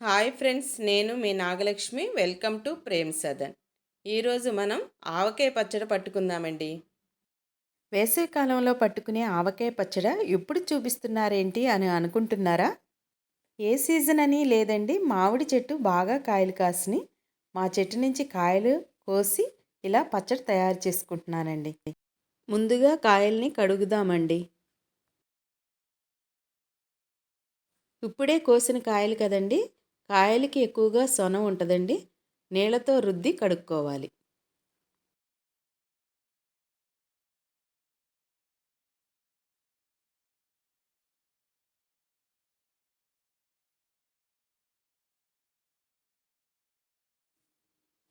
Hi friends నేను మీ Nagalakshmi. Welcome to Prem Sadan. ఈరోజు మనం ఆవకాయ పచ్చడి పట్టుకుందామండి. వేసవికాలంలో పట్టుకునే ఆవకాయ పచ్చడి ఎప్పుడు చూపిస్తున్నారేంటి అని అనుకుంటున్నారా? ఏ సీజన్ అని లేదండి మామిడి చెట్టు బాగా కాయలు కాసిని మా చెట్టు నుంచి కాయలు కోసి ఇలా పచ్చడి తయారు చేసుకుంటున్నానండి. ముందుగా కాయల్ని కడుగుదామండి. ఇప్పుడే కోసిన కాయలు కదండి కాయలకి ఎక్కువగా సొన ఉంటుందండి. నీళ్ళతో రుద్ది కడుక్కోవాలి.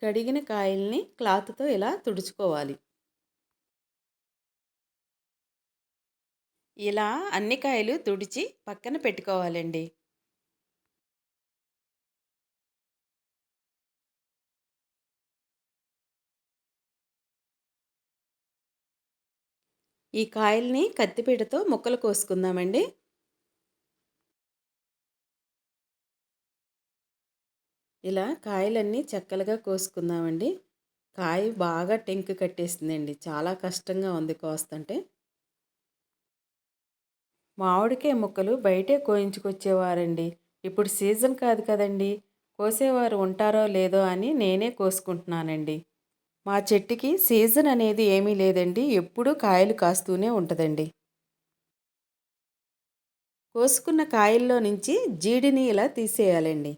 కడిగిన కాయల్ని క్లాత్తో ఇలా తుడుచుకోవాలి. ఇలా అన్ని కాయలు తుడిచి పక్కన పెట్టుకోవాలండి. ఈ కాయల్ని కత్తిపీటతో ముక్కలు కోసుకుందామండి. ఇలా కాయలన్నీ చెక్కలుగా కోసుకుందామండి. కాయ బాగా టెంక్ కట్టేసిందండి. చాలా కష్టంగా ఉంది కోస్తుంటే. మామిడికాయ ముక్కలు బయటే కోయించుకొచ్చేవారండి. ఇప్పుడు సీజన్ కాదు కదండి. కోసేవారు ఉంటారో లేదో అని నేనే కోసుకుంటున్నానండి. మా చెట్టుకి సీజన్ అనేది ఏమీ లేదండి. ఎప్పుడూ కాయలు కాస్తూనే ఉంటుందండి. కోసుకున్న కాయల్లో నుంచి జీడిని ఇలా తీసేయాలండి.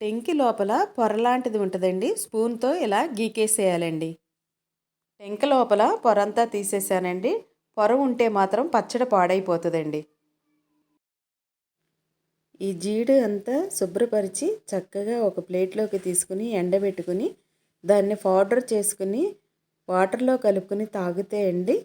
టెంకి లోపల పొరలాంటిది ఉంటుందండి. స్పూన్తో ఇలా గీకేసేయాలండి. టెంక లోపల పొరంతా తీసేసానండి. పొర ఉంటే మాత్రం పచ్చడి పాడైపోతుందండి. ఈ జీడు అంతా శుభ్రపరిచి చక్కగా ఒక ప్లేట్లోకి తీసుకుని ఎండబెట్టుకుని దాన్ని పౌడర్ చేసుకుని వాటర్లో కలుపుకొని తాగితే అండి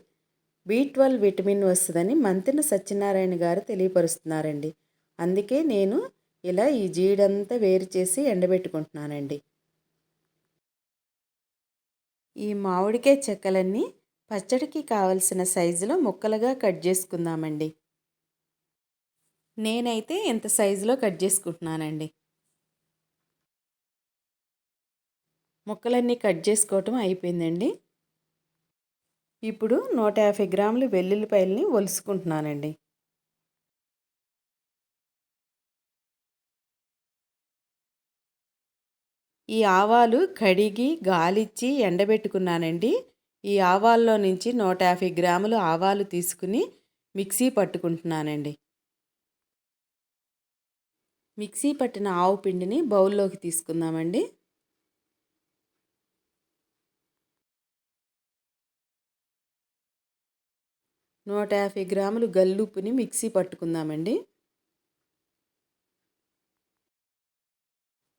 బి ట్వెల్వ్ విటమిన్ వస్తుందని మంతిన సత్యనారాయణ గారు తెలియపరుస్తున్నారండి. అందుకే నేను ఇలా ఈ జీడంతా వేరు చేసి ఎండబెట్టుకుంటున్నానండి. ఈ మామిడికాయ చెక్కలన్నీ పచ్చడికి కావలసిన సైజులో ముక్కలుగా కట్ చేసుకుందామండి. నేనైతే ఇంత సైజులో కట్ చేసుకుంటున్నానండి? ముక్కలన్నీ కట్ చేసుకోవటం అయిపోయిందండి. ఇప్పుడు నూట యాభై గ్రాములు వెల్లుల్లిపాయలని ఒలుసుకుంటున్నానండి. ఈ ఆవాలు కడిగి గాలిచ్చి ఎండబెట్టుకున్నానండి. ఈ ఆవాల్లో నుంచి నూట యాభై గ్రాములు ఆవాలు తీసుకుని మిక్సీ పట్టుకుంటున్నానండి. మిక్సీ పట్టిన ఆవు పిండిని బౌల్లోకి తీసుకుందామండి. నూట యాభై గ్రాములు గల్లుప్పుని మిక్సీ పట్టుకుందామండి.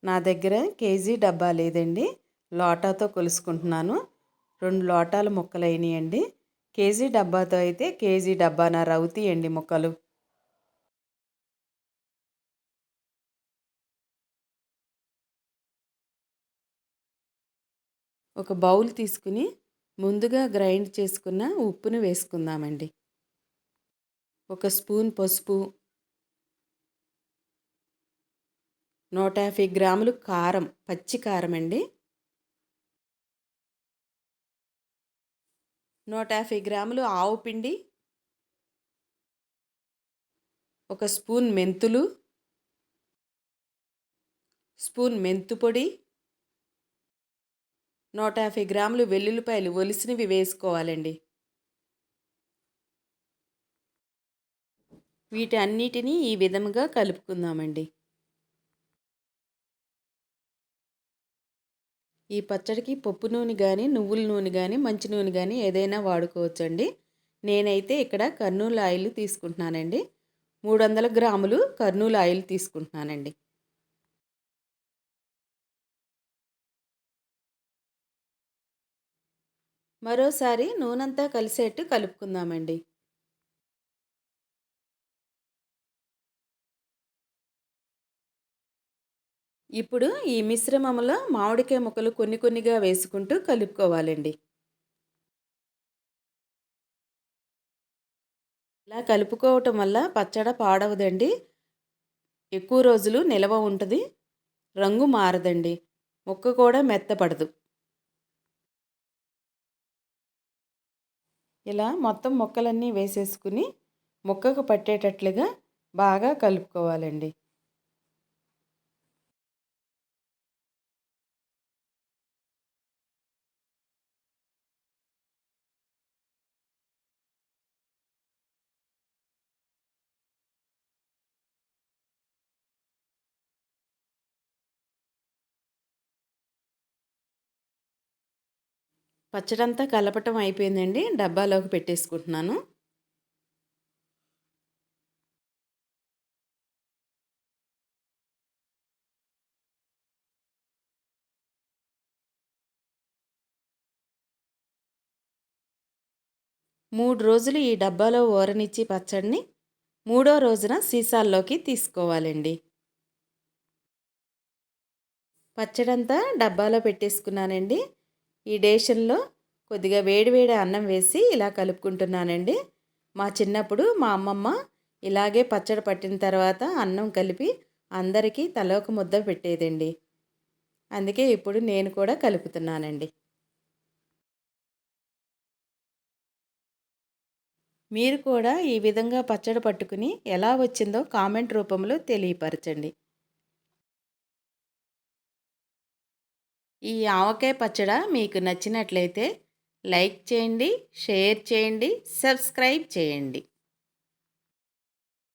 నా దగ్గర కేజీ డబ్బా లేదండి. లోటాతో కొలుసుకుంటున్నాను. రెండు లోటాల ముక్కలు అయినాయండి కేజీ డబ్బాతో అయితే కేజీ డబ్బాన రవుతాయండి ముక్కలు. ఒక బౌల్ తీసుకుని ముందుగా గ్రైండ్ చేసుకున్న ఉప్పును వేసుకుందామండి. ఒక స్పూన్ పసుపు నూట యాభై గ్రాములు కారం పచ్చి కారం అండి. నూట యాభై గ్రాములు ఆవు పిండి ఒక స్పూన్ మెంతులు స్పూన్ మెంతు పొడి నూట యాభై గ్రాములు వెల్లుల్లిపాయలు ఒలిసినవి వేసుకోవాలండి. వీటన్నిటినీ ఈ విధముగా కలుపుకుందామండి. ఈ పచ్చడికి పప్పు నూనె కానీ నువ్వుల నూనె కానీ మంచి నూనె కానీ ఏదైనా వాడుకోవచ్చండి. నేనైతే ఇక్కడ కర్నూలు ఆయిల్ తీసుకుంటున్నానండి. మూడు వందల గ్రాములు కర్నూలు ఆయిల్ తీసుకుంటున్నానండి. మరోసారి నూనెంతా కలిసేట్టు కలుపుకుందామండి. ఇప్పుడు ఈ మిశ్రమంలో మామిడికాయ ముక్కలు కొన్ని కొన్నిగా వేసుకుంటూ కలుపుకోవాలండి. ఇలా కలుపుకోవటం వల్ల పచ్చడ పాడవదండి. ఎక్కువ రోజులు నిలవ ఉంటుంది. రంగు మారదండి. ముక్క కూడా మెత్తపడదు. ఇలా మొత్తం ముక్కలన్నీ వేసేసుకుని ముక్కకు పట్టేటట్లుగా బాగా కలుపుకోవాలండి. పచ్చడంతా కలపటం అయిపోయిందండి. డబ్బాలోకి పెట్టేసుకుంటున్నాను. మూడు రోజులు ఈ డబ్బాలో ఊరనిచ్చి పచ్చడిని మూడో రోజున సీసాల్లోకి తీసుకోవాలండి. పచ్చడంతా డబ్బాలో పెట్టేసుకున్నానండి. ఈ డేషన్లో కొద్దిగా వేడివేడి అన్నం వేసి ఇలా కలుపుకుంటున్నానండి. మా చిన్నప్పుడు మా అమ్మమ్మ ఇలాగే పచ్చడి పట్టిన తర్వాత అన్నం కలిపి అందరికీ తలోక ముద్ద పెట్టేదండి. అందుకే ఇప్పుడు నేను కూడా కలుపుతున్నానండి. మీరు కూడా ఈ విధంగా పచ్చడి పట్టుకుని ఎలా వచ్చిందో కామెంట్ రూపంలో తెలియపరచండి. ఈ ఆవకాయ పచ్చడి మీకు నచ్చినట్లయితే లైక్ చేయండి షేర్ చేయండి సబ్స్క్రైబ్ చేయండి.